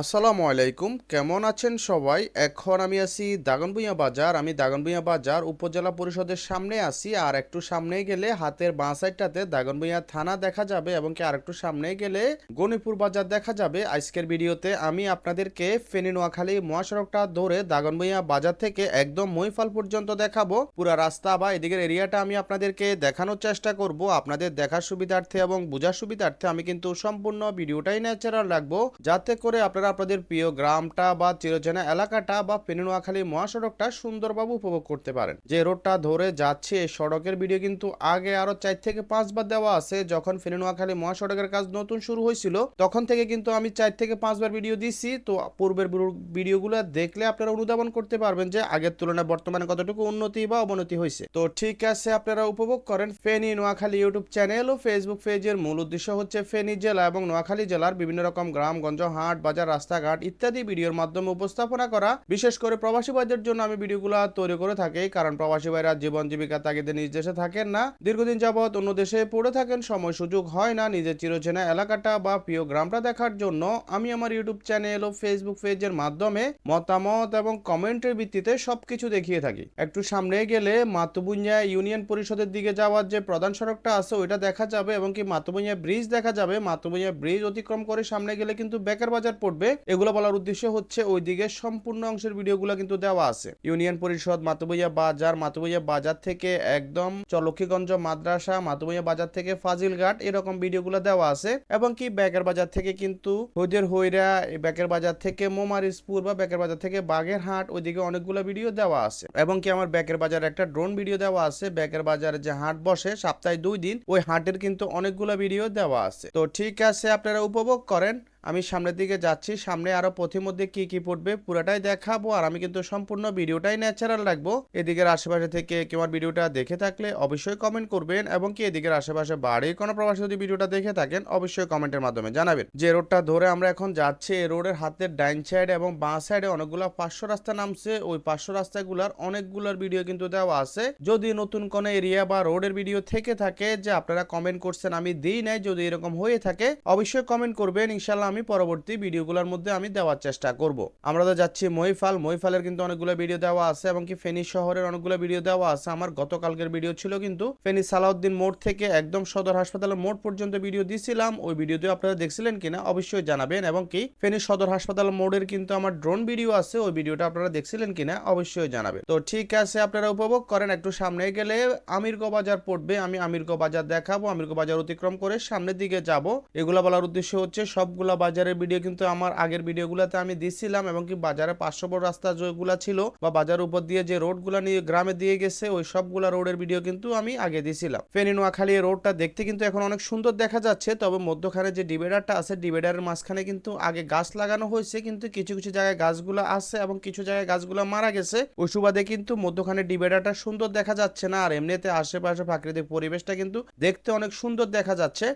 আসসালামু আলাইকুম, কেমন আছেন সবাই? এখন আমি আছি দাগনভূঞা বাজার। আমি দাগনভূঞা বাজার উপজেলা পরিষদের সামনে আছি। আর একটু সামনে গেলে হাতের বাঁ সাইডটাতে দাগনভূঞা থানা দেখা যাবে এবং কি আর একটু সামনে গেলে গণিপুর বাজার দেখা যাবে। আজকের ভিডিওতে আমি আপনাদেরকে ফেনী, নোয়াখালী মহাসড়কটা ধরে দাগনভূঞা বাজার থেকে একদম মহিফাল পর্যন্ত দেখাবো। পুরো রাস্তা বা এদিকের এরিয়াটা আমি আপনাদেরকে দেখানোর চেষ্টা করব। আপনাদের দেখার সুবিধার্থে এবং বোঝার সুবিধার্থে আমি কিন্তু সম্পূর্ণ ভিডিওটাই ন্যাচারাল রাখব। যাতে করে আপনারা আপনাদের প্রিয় গ্রামটা বা চিরচেনা এলাকাটা বা ফেনী নোয়াখালী মহাসড়কটা সুন্দরভাবে উপভোগ করতে পারেন। যে রোডটা ধরে যাচ্ছে সড়কের ভিডিও কিন্তু আগে আরও চার থেকে পাঁচবার দেওয়া আছে। যখন ফেনী নোয়াখালী মহাসড়কের কাজ নতুন শুরু হয়েছিল, তখন থেকে কিন্তু আমি চার থেকে পাঁচবার ভিডিও দিছি। তো পূর্বের ভিডিওগুলো দেখলে আপনারা অনুধাবন করতে পারবেন যে আগের তুলনায় বর্তমানে কতটুকু উন্নতি বা অবনতি হয়েছে। তো ঠিক আছে, আপনারা উপভোগ করেন ফেনী নোয়াখালী ইউটিউব চ্যানেল ও ফেসবুক পেজের মূল উদ্দেশ্য হচ্ছে ফেনী জেলা এবং নোয়াখালী জেলার বিভিন্ন রকম গ্রামগঞ্জ, হাট, বাজার রাস্তাঘাট ইত্যাদি ভিডিওর মাধ্যমে উপস্থাপনা করা, বিশেষ করে প্রবাসী ভাইদের জন্য আমি ভিডিওগুলো তৈরি করে থাকি, কারণ প্রবাসী ভাইরা জীবন জীবিকা তাগিদে নিজ দেশে থাকেন না। দীর্ঘদিন যাবৎ অন্য দেশে পড়ে থাকেন, সময় সুযোগ হয় না নিজের চিরচেনা এলাকাটা বা প্রিয় গ্রামটা দেখার জন্য। আমি আমার ইউটিউব চ্যানেল ও ফেসবুক পেজের মাধ্যমে মতামত এবং কমেন্টের ভিত্তিতে সবকিছু দেখিয়ে থাকি। একটু সামনে গেলে মাতুবুঞ্জা ইউনিয়ন পরিষদের দিকে যাওয়ার যে প্রধান সড়কটা আছে, ওইটা দেখা যাবে এবং কি মাতুবুঞ্জা ব্রিজ দেখা যাবে। মাতুবুঞ্জা ব্রিজ অতিক্রম করে সামনে গেলে কিন্তু বেকার বাজার পড়বে। এগুলো বলার উদ্দেশ্য হচ্ছে ওই দিকে সম্পূর্ণ অংশের ভিডিওগুলো কিন্তু দেওয়া আছে। ইউনিয়ন পরিষদ, মাতুবইয়া বাজার মাতুবইয়া বাজার থেকে একদম চলক্ষীগঞ্জ, মাদ্রাসা, মাতুবইয়া বাজার থেকে ফাজিলঘাট এরকম ভিডিওগুলো দেওয়া আছে। এবং কি ব্যাকের বাজার থেকে কিন্তু হইদের হইরা ব্যাকের বাজার থেকে মোমারিসপুর বা ব্যাকের বাজার থেকে বাগেরহাট ওইদিকে অনেকগুলো ভিডিও দেওয়া আছে। এবং কি আমার ব্যাকের বাজার একটা ড্রোন ভিডিও দেওয়া আছে। ব্যাকের বাজারে যে হাট বসে সপ্তাহে দুই দিন, ওই হাটের কিন্তু অনেকগুলো ভিডিও দেওয়া আছে। তো ঠিক আছে, আপনারা উপভোগ করেন। আমি সামনের দিকে যাচ্ছি, সামনে আরও পথির মধ্যে কি কি পড়বে পুরাটাই দেখাবো আর আমি কিন্তু সম্পূর্ণ ভিডিওটাই ন্যাচারাল রাখব। এদিকের আশেপাশে থেকে কেউ আমার ভিডিওটা দেখে থাকলে অবশ্যই কমেন্ট করবেন এবং কি এদিকের আশেপাশে বাড়ির কোনো প্রবাসী যদি ভিডিওটা দেখে থাকেন, অবশ্যই কমেন্টের মাধ্যমে জানাবেন। যে রোডটা ধরে আমরা এখন যাচ্ছি, এই রোডের হাতের ডাইন সাইডে এবং বাঁ সাইডে অনেকগুলো পাঁচশো রাস্তা নামছে। ওই পাঁচশো রাস্তাগুলার অনেকগুলোর ভিডিও কিন্তু দেওয়া আছে। যদি নতুন কোনো এরিয়া বা রোডের ভিডিও থেকে থাকে যে আপনারা কমেন্ট করছেন, আমি দিই নাই, যদি এরকম হয়ে থাকে, অবশ্যই কমেন্ট করবেন। ইনশাল্লাহ আমি পরবর্তী ভিডিওগুলোর মধ্যে আমি দেওয়ার চেষ্টা করব। আমরা তো যাচ্ছি মহিফাল মহিফালের কিন্তু অনেকগুলো ভিডিও দেওয়া আছে এবং কি ফেনী শহরের অনেকগুলো ভিডিও দেওয়া আছে। আমার গতকালকের ভিডিও ছিল কিন্তু ফেনী সালাউদ্দিন মোড় থেকে একদম সদর হাসপাতালের মোড় পর্যন্ত ভিডিও দিছিলাম। ওই ভিডিওতে আপনারা দেখছিলেন কিনা অবশ্যই জানাবেন এবং কি ফেনী সদর হাসপাতাল মোড়ের কিন্তু আমার ড্রোন ভিডিও আছে। ওই ভিডিওটা আপনারা দেখছিলেন কিনা অবশ্যই জানাবেন। তো ঠিক আছে, আপনারা উপভোগ করেন একটু সামনে গেলে আমিরগো বাজার পড়বে। আমি আমিরগো বাজার দেখাবো আমিরগো বাজার অতিক্রম করে সামনের দিকে যাব। এগুলা বলার উদ্দেশ্য হচ্ছে সবগুলা বাজারের ভিডিও কিন্তু আমার আগের ভিডিওগুলোতে আমি দিছিলাম এবং কি বাজারে পাঁচশো বড় রাস্তা যেগুলো ছিল বা বাজার উপর দিয়ে যে রোডগুলো নিয়ে গ্রামে দিয়ে গেছে, ওই সবগুলা রোডের ভিডিও কিন্তু আমি আগে দিছিলাম। ফেনী নোয়াখালী রোডটা দেখতে কিন্তু এখন অনেক সুন্দর দেখা যাচ্ছে, তবে মধ্যখানে যে ডিভাইডারটা আছে, ডিভাইডারের মাঝখানে কিন্তু আগে গাছ লাগানো হয়েছে, কিন্তু কিছু কিছু জায়গায় গাছগুলো আছে এবং কিছু জায়গায় গাছগুলো মারা গেছে। ওই সুবাদে কিন্তু মধ্যখানে ডিভাইডারটা সুন্দর দেখা যাচ্ছে না, আর এমনিতে আশেপাশে প্রাকৃতিক পরিবেশটা কিন্তু দেখতে অনেক সুন্দর দেখা যাচ্ছে।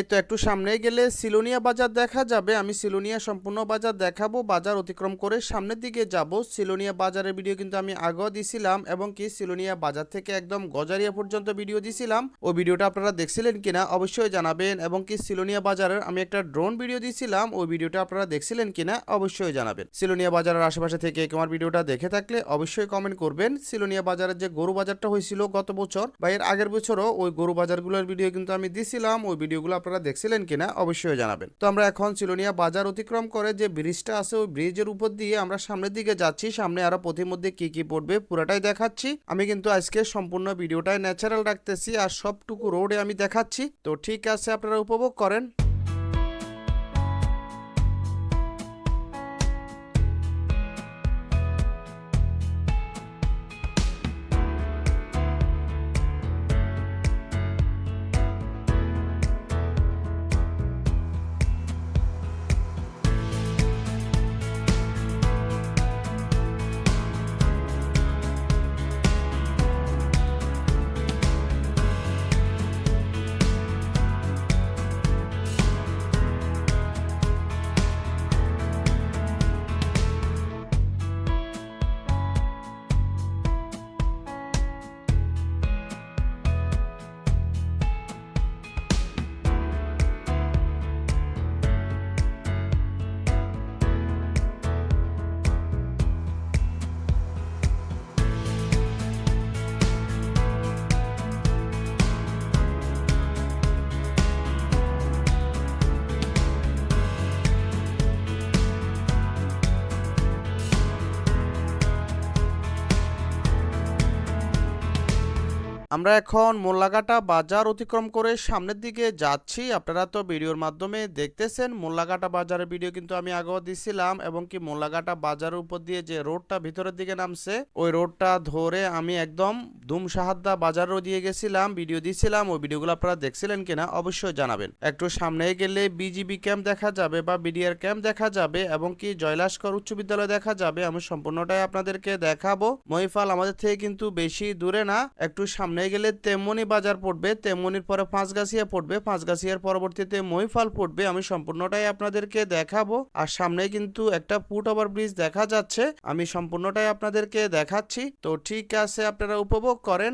এই তো একটু সামনে গেলে সিলোনিয়া বাজার দেখা যাবে। আমি সিলোনিয়া সম্পূর্ণ বাজার দেখাবো, বাজার অতিক্রম করে সামনের দিকে যাব। সিলোনিয়া বাজারের ভিডিও কিন্তু আমি আগেও দিছিলাম এবং কি সিলোনিয়া বাজার থেকে একদম গজারিয়া পর্যন্ত ভিডিও দিছিলাম। ওই ভিডিওটা আপনারা দেখছিলেন কিনা অবশ্যই জানাবেন এবং কি সিলোনিয়া বাজারের আমি একটা ড্রোন ভিডিও দিছিলাম, ওই ভিডিওটা আপনারা দেখছিলেন কিনা অবশ্যই জানাবেন। সিলোনিয়া বাজারের আশেপাশে থেকে তোমার ভিডিওটা দেখে থাকলে অবশ্যই কমেন্ট করবেন। সিলোনিয়া বাজারের যে গরু বাজারটা হয়েছিল গত বছর বা এর আগের বছরও ওই গরু বাজারগুলোর ভিডিও কিন্তু আমি দিছিলাম, ওই ভিডিওগুলো আপনারা দেখছিলেন কিনা অবশ্যই জানাবেন। তো আমরা এখন সিলোনিয়া বাজার অতিক্রম করে যে ব্রিজটা আছে, ওই ব্রিজের উপর দিয়ে আমরা সামনের দিকে যাচ্ছি। সামনে আরও পথের মধ্যে কি কি পড়বে পুরাটাই দেখাচ্ছি। আমি কিন্তু আজকে সম্পূর্ণ ভিডিওটাই ন্যাচারাল রাখতেছি আর সবটুকু রোডে আমি দেখাচ্ছি। তো ঠিক আছে, আপনারা উপভোগ করেন। আমরা এখন মোল্লাঘাটা বাজার অতিক্রম করে সামনের দিকে যাচ্ছি। আপনারা তো ভিডিওর মাধ্যমে দেখতেছেন, মোল্লাঘাটা বাজারের ভিডিও কিন্তু আমি আগেও দিছিলাম এবং কি মোল্লাঘাটা বাজারের উপর দিয়ে যে রোডটা ভিতরের দিকে নামছে, ওই রোডটা ধরে আমি একদম ধুম সাহাদ্দা বাজারও দিয়ে গেছিলাম, ভিডিও দিছিলাম, ওই ভিডিওগুলো আপনারা দেখছিলেন কিনা অবশ্যই জানাবেন। একটু সামনে গেলে বিজিবি ক্যাম্প দেখা যাবে বা বিডিআর ক্যাম্প দেখা যাবে এবং কি জয়লাস্কর উচ্চ বিদ্যালয় দেখা যাবে, আমি সম্পূর্ণটাই আপনাদেরকে দেখাবো। মহিফাল আমাদের থেকে কিন্তু বেশি দূরে না, একটু সামনে গেলে তেমনি বাজার পড়বে, তেমনির পরে পাঁচগাছিয়া পড়বে, পাঁচগাছিয়ার পরবর্তীতে মহিফাল পড়বে, আমি সম্পূর্ণটাই আপনাদেরকে দেখাবো। আর সামনে কিন্তু একটা ফুট ওভার ব্রিজ দেখা যাচ্ছে, আমি সম্পূর্ণটাই আপনাদেরকে দেখাচ্ছি। তো ঠিক আছে, আপনারা উপভোগ করেন।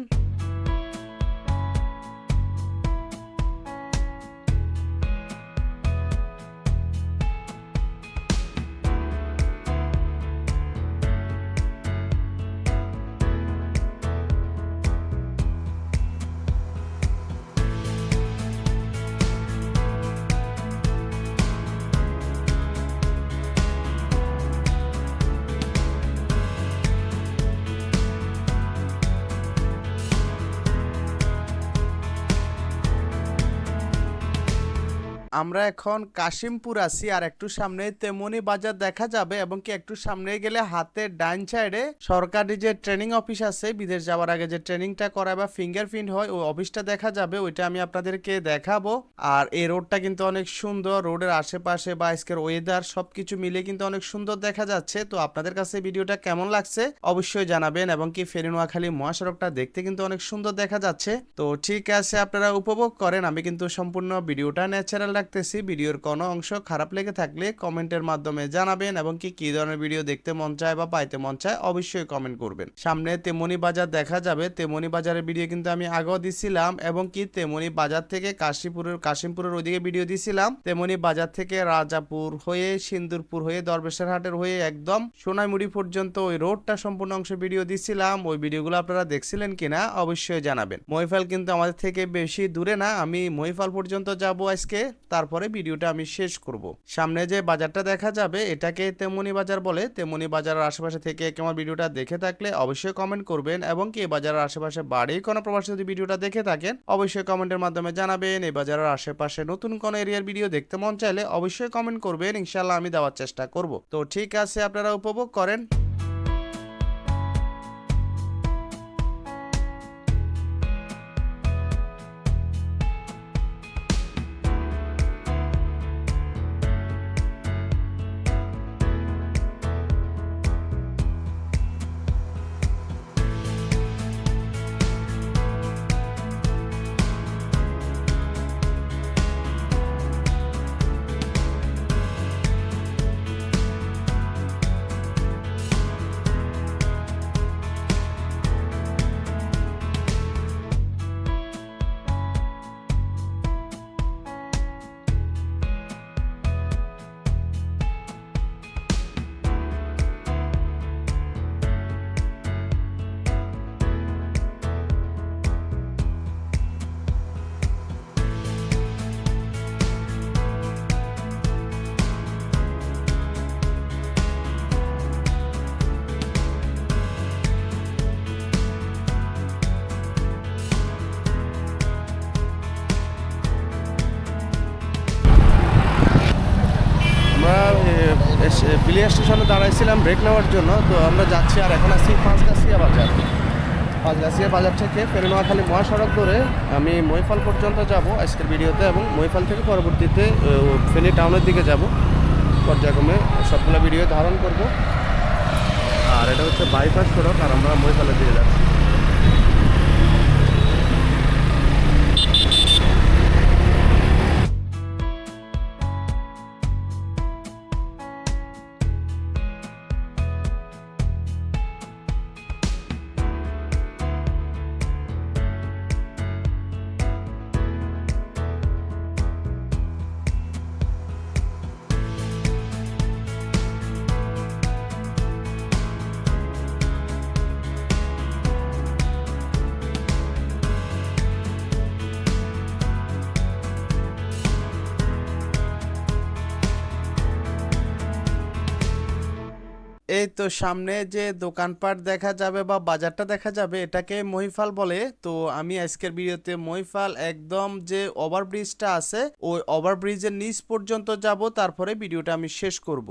আমরা এখন কাশিমপুর আছি আর একটু সামনে তেমনি বাজার দেখা যাবে এবং কি একটু সামনে গেলে হাতের ডাইন সাইডে সরকারি যে ট্রেনিং অফিস আছে, বিদেশ যাওয়ার আগে যে ট্রেনিংটা করায় বা ফিঙ্গারপ্রিন্ট হয়, ওই অফিসটা দেখা যাবে, ওইটা আমি আপনাদেরকে দেখাবো। আর এই রোডটা কিন্তু অনেক সুন্দর, রোডের আশেপাশে বা আজকের ওয়েদার সবকিছু মিলে কিন্তু অনেক সুন্দর দেখা যাচ্ছে। তো আপনাদের কাছে ভিডিওটা কেমন লাগছে অবশ্যই জানাবেন এবং কি ফেরিনোয়াখালী মহাসড়কটা দেখতে কিন্তু অনেক সুন্দর দেখা যাচ্ছে। তো ঠিক আছে, আপনারা উপভোগ করেন, আমি কিন্তু সম্পূর্ণ ভিডিওটা ন্যাচারাল রাখতেছি ভিডিওর কোনো অংশ খারাপ লেগে থাকলে কমেন্টের মাধ্যমে জানাবেন এবং কি কি ধরনের ভিডিও দেখতে মন চায় বা পাইতে মন চায় অবশ্যই কমেন্ট করবেন। সামনে তেমনি বাজার দেখা যাবে, তেমনি বাজারের ভিডিও কিন্তু আমি আগেও দিছিলাম এবং কি, তেমনি বাজার থেকে কাশীপুরের, কাশিমপুরের ওইদিকে ভিডিও দিছিলাম। তেমনি বাজার থেকে রাজাপুর হয়ে, সিন্দুরপুর হয়ে দরবেশের হাটের হয়ে একদম সোনাইমুড়ি পর্যন্ত ওই রোডটা সম্পূর্ণ অংশ ভিডিও দিছিলাম। ওই ভিডিওগুলো আপনারা দেখছিলেন কিনা অবশ্যই জানাবেন। মহিফাল কিন্তু আমাদের থেকে বেশি দূরে না, আমি মহিফাল পর্যন্ত যাব আজকে। তারপরে ভিডিওটা আমি শেষ করব। সামনে যে বাজারটা দেখা যাবে, এটাকে তেমনি বাজার বলে। তেমনি বাজারের আশেপাশে থেকে কেমন ভিডিওটা দেখে থাকলে অবশ্যই কমেন্ট করবেন এবং কি বাজারের আশেপাশে বাড়ি কোনো প্রবাসী যদি ভিডিওটা দেখে থাকেন, অবশ্যই কমেন্টের মাধ্যমে জানাবেন। এই বাজারের আশেপাশে নতুন কোনো এরিয়ার ভিডিও দেখতে মন চাইলে অবশ্যই কমেন্ট করবেন। ইনশাল্লাহ আমি দেওয়ার চেষ্টা করব। তো ঠিক আছে, আপনারা উপভোগ করেন। বিলিয়া স্টেশনে দাঁড়াইছিলাম ব্রেক নেওয়ার জন্য, তো আমরা যাচ্ছি আর এখন আসছি পাঁচগাছিয়া বাজার। পাঁচগাছিয়া বাজার থেকে ফেরিনোয়াখালী মহাসড়ক ধরে আমি মহিফাল পর্যন্ত যাব আজকের ভিডিওতে এবং মহিফাল থেকে পরবর্তীতে ফেনী টাউনের দিকে যাব। পর্যায়ক্রমে সবগুলো ভিডিও ধারণ করব। আর এটা হচ্ছে বাইপাস সড়ক, আর আমরা মহিফালের দিকে যাচ্ছি। এই তো সামনে যে দোকানপাট দেখা যাবে বা বাজারটা দেখা যাবে, এটাকে মহিফাল বলে। তো আমি আজকের ভিডিওতে মহিফাল একদম যে ওভারব্রিজটা আছে, ওই ওভারব্রিজের নিচ পর্যন্ত যাব, তারপরে ভিডিওটা আমি শেষ করব।